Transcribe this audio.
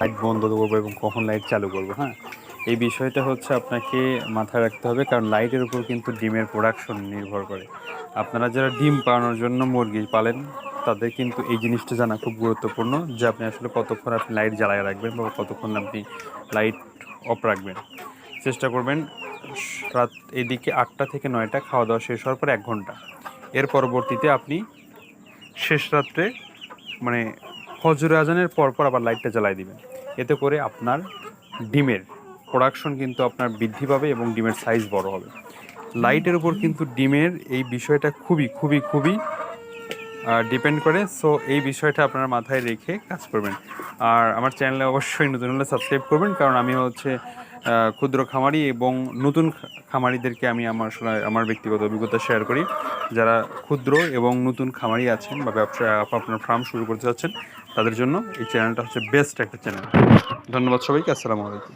Light বন্ধ করব এবং কখন লাইট চালু করব হ্যাঁ? এই বিষয়টা হচ্ছে আপনাকে মাথায় রাখতে হবে, কারণ লাইটের উপর কিন্তু ডিমের প্রোডাকশন নির্ভর করে। আপনারা যারা ডিম পাওয়ানোর জন্য মুরগি পালেন, তাদের কিন্তু এই জিনিসটা জানা খুব গুরুত্বপূর্ণ যে আপনি আসলে কতক্ষণ আপনি লাইট জ্বালায় রাখবেন বা কতক্ষণ আপনি লাইট অফ রাখবেন। চেষ্টা করবেন, রাত এদিকে আটটা থেকে নয়টা খাওয়া দাওয়া শেষ হওয়ার পর এক ঘণ্টা। এর পরবর্তীতে আপনি শেষ রাত্রে মানে ফজর আজানের পরপর পর আবার লাইটটা জ্বালাই দিবেন। এতে করে আপনার ডিমের প্রোডাকশন কিন্তু আপনার বৃদ্ধি পাবে এবং ডিমের সাইজ বড় হবে। লাইটের উপর কিন্তু ডিমের এই বিষয়টা খুবই খুবই খুবই ডিপেন্ড করে। সো এই বিষয়টা আপনার মাথায় রেখে কাজ করবেন। আর আমার চ্যানেলে অবশ্যই নতুন হলে সাবস্ক্রাইব করবেন, কারণ আমি হচ্ছে ক্ষুদ্র খামারি এবং নতুন খামারিদেরকে আমি আমার আমার ব্যক্তিগত অভিজ্ঞতা শেয়ার করি। যারা ক্ষুদ্র এবং নতুন খামারি আছেন বা ব্যবসা আপনার ফার্ম শুরু করতে চাচ্ছেন, তাদের জন্য এই চ্যানেলটা হচ্ছে বেস্ট একটা চ্যানেল ধন্যবাদ সবাইকে, আসসালামু আলাইকুম।